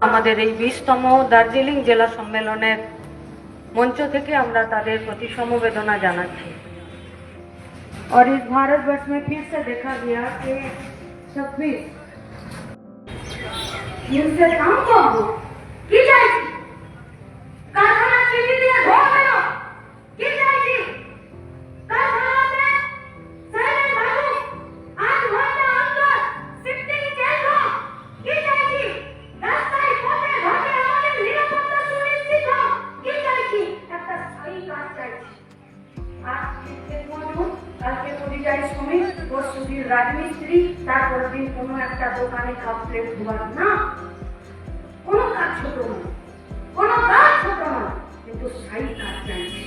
আমাদের এই বিশতম দার্জিলিং জেলা সম্মেলনের মঞ্চ থেকে আমরা তাদের প্রতি সমবেদনা জানাচ্ছি और इस भारतवर्ष में फिर से देखा गया कि छब्बीस জিনিসে কাম করবো কি চাইছি কারখানা চিনি দিয়ে চাইছি আজ শিল্পের মজুর কালকে পরিযায়ী শ্রমিক পরশুদিন রাজমিস্ত্রি তারপর দিন কোনো একটা দোকানে কাপ প্লেট ধোয়ার না কোনো কাজ ছোট না কোনো কাজ ছোট না কিন্তু স্থায়ী কাজ চাইছি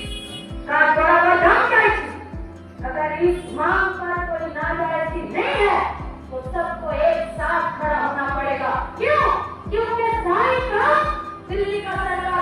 কাজ बराबर दाम चाहती अगर इस मांग पर कोई नाजायजी नहीं है तो सबको एक साथ खड़ा होना पड़ेगा क्यों क्योंकि सारी काम दिल्ली का सरकार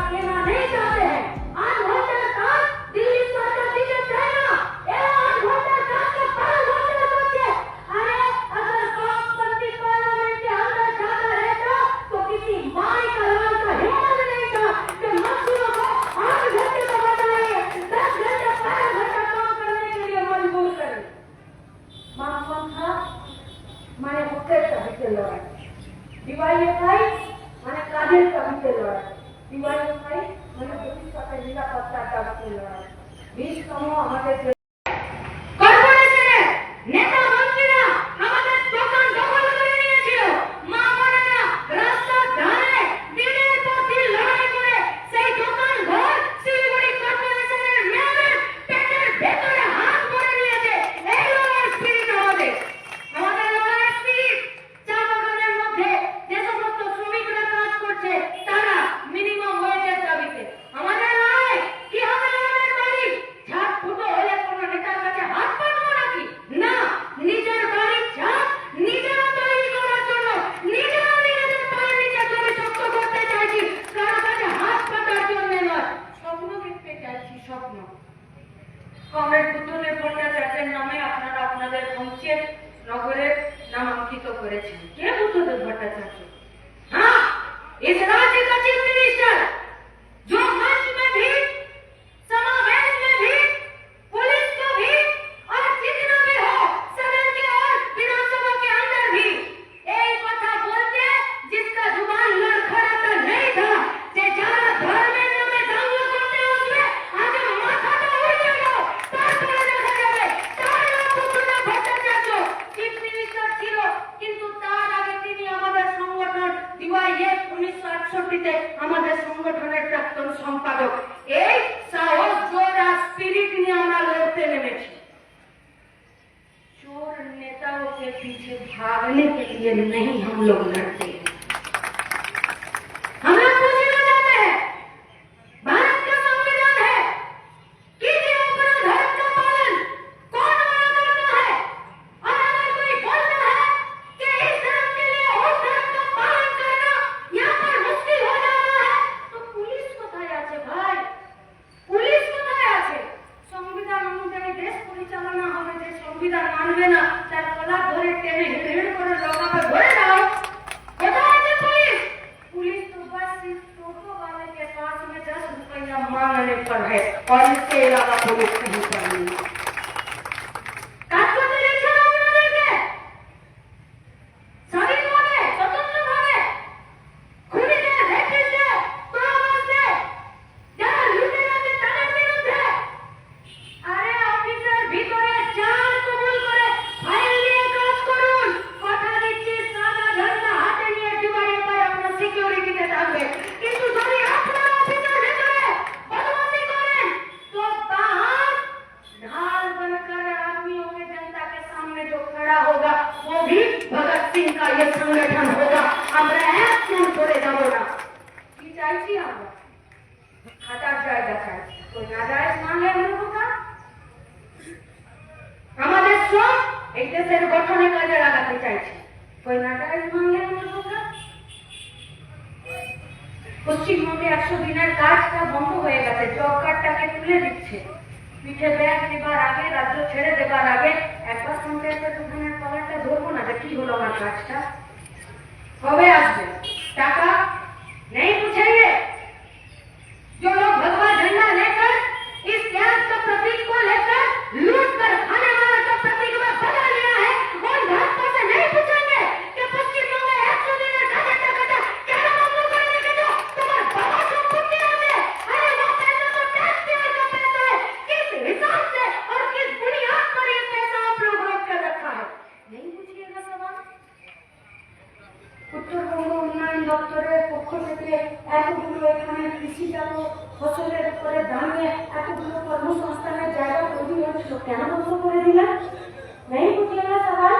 মানে মুখের দাবিতে লড়াই ডিওয়াইএফআই মানে কাজের দাবিতে লড়াই ডিওয়াইএফআই মানে ভবিষ্যতের নিরাপত্তার দাবিতে লড়াই বিশতম আমাদের কমের পুতুলের কন্যা যাদের নামে আপনারা আপনাদের বংশের নগরে নাম অঙ্কিত করেছেন। কে পুতুলের ভট্টাচার্য হ্যাঁ? ইসরাজি কাছে মিনিস্টার भागने के लिए नहीं हम लोग लड़ते। সংবিধান মানবে না তার গলা ধরে টেনে হেঁটে হেঁটে করে লকাপে ভরে দাও কোথায় আছে পুলিশ पुलिस तो बस इस टोटो वाले के पास में दस रुपया मांगने पर है और इसके अलावा पुलिस कहीं पर नहीं আমাদের সংগঠন হোগা আমরা এক মন করে যাব না। কি চাইছি আমরা? খাতার জায়গা চাইছি ওই নাজায়জ মানলে আমরা হোগা আমাদের সব এই দেশের গঠনে কাজে লাগাতে চাইছি। ওই নাজায়জ মানলে আমরা হোগা পশ্চিমবঙ্গে একশো দিনের কাজটা বন্ধ হয়ে গেছে। জব কার্ডটাকে তুলে দিচ্ছে। পিঠে ব্যাগ দেবার আগে, রাজ্য ছেড়ে দেবার আগে কি হলো আমার কাজটা? কবে আসবে? টাকা? নেই? উত্তরবঙ্গ উন্নয়ন দপ্তরের পক্ষ থেকে এতগুলো এখানে কৃষিজাত ফসলের উপরে দাঁড়িয়ে এতগুলো কর্মসংস্থানের জায়গা তৈরি হয়েছিল কেন বন্ধ করে দিলেন? নেই বুঝলেন সবাই?